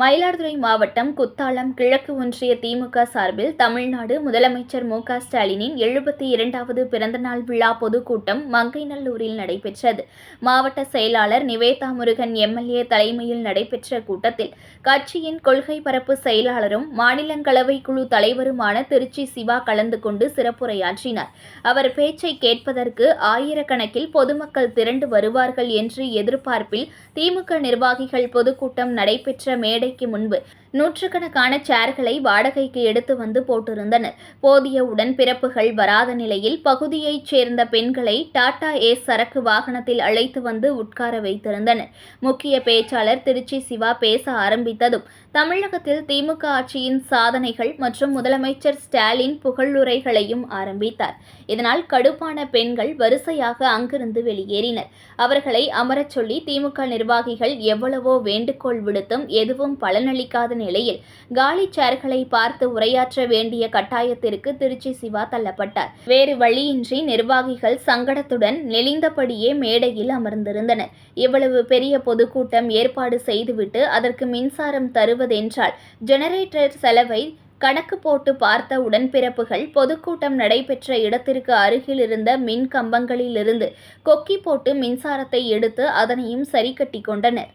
மயிலாடுதுறை மாவட்டம் குத்தாலம் கிழக்கு ஒன்றிய திமுக சார்பில் தமிழ்நாடு முதலமைச்சர் மு க ஸ்டாலினின் எழுபத்தி இரண்டாவது பிறந்தநாள் விழா பொதுக்கூட்டம் மங்கைநல்லூரில் நடைபெற்றது. மாவட்ட செயலாளர் நிவேதா முருகன் எம்எல்ஏ தலைமையில் நடைபெற்ற கூட்டத்தில் கட்சியின் கொள்கை பரப்பு செயலாளரும் மாநிலங்களவை குழு தலைவருமான திருச்சி சிவா கலந்து கொண்டு சிறப்புரையாற்றினார். அவர் பேச்சை கேட்பதற்கு ஆயிரக்கணக்கில் பொதுமக்கள் திரண்டு வருவார்கள் என்று எதிர்பார்ப்பில் திமுக நிர்வாகிகள் பொதுக்கூட்டம் நடைபெற்ற மேடை மேடைக்கு முன்பு நூற்றுக்கணக்கான சேர்களை வாடகைக்கு எடுத்து வந்து போட்டிருந்தனர். போதிய உடன்பிறப்புகள் வராத நிலையில் பகுதியைச் சேர்ந்த பெண்களை டாடா ஏஸ் சரக்கு வாகனத்தில் அழைத்து வந்து உட்கார வைத்திருந்தனர். முக்கிய பேச்சாளர் திருச்சி சிவா பேச ஆரம்பித்ததும் தமிழகத்தில் திமுக ஆட்சியின் சாதனைகள் மற்றும் முதலமைச்சர் ஸ்டாலின் புகழுரைகளையும் ஆரம்பித்தார். இதனால் கடுப்பான பெண்கள் வரிசையாக அங்கிருந்து வெளியேறினர். அவர்களை அமரச் சொல்லி திமுக நிர்வாகிகள் எவ்வளவோ வேண்டுகோள் விடுத்தும் எதுவும் பலனளிக்காத நிலையில் காலி சேர்களை பார்த்து உரையாற்ற வேண்டிய கட்டாயத்திற்கு திருச்சி சிவா தள்ளப்பட்டார். வேறு வழியின்றி நிர்வாகிகள் சங்கடத்துடன் நெளிந்தபடியே மேடையில் அமர்ந்திருந்தனர். இவ்வளவு பெரிய பொதுக்கூட்டம் ஏற்பாடு செய்துவிட்டு அதற்கு மின்சாரம் தருவதென்றால் ஜெனரேட்டர் செலவை கணக்கு போட்டு பார்த்த உடன்பிறப்புகள் பொதுக்கூட்டம் நடைபெற்ற இடத்திற்கு அருகில் இருந்த மின் கம்பங்களிலிருந்து கொக்கி போட்டு மின்சாரத்தை எடுத்து அதனையும் சரி கட்டி கொண்டனர்.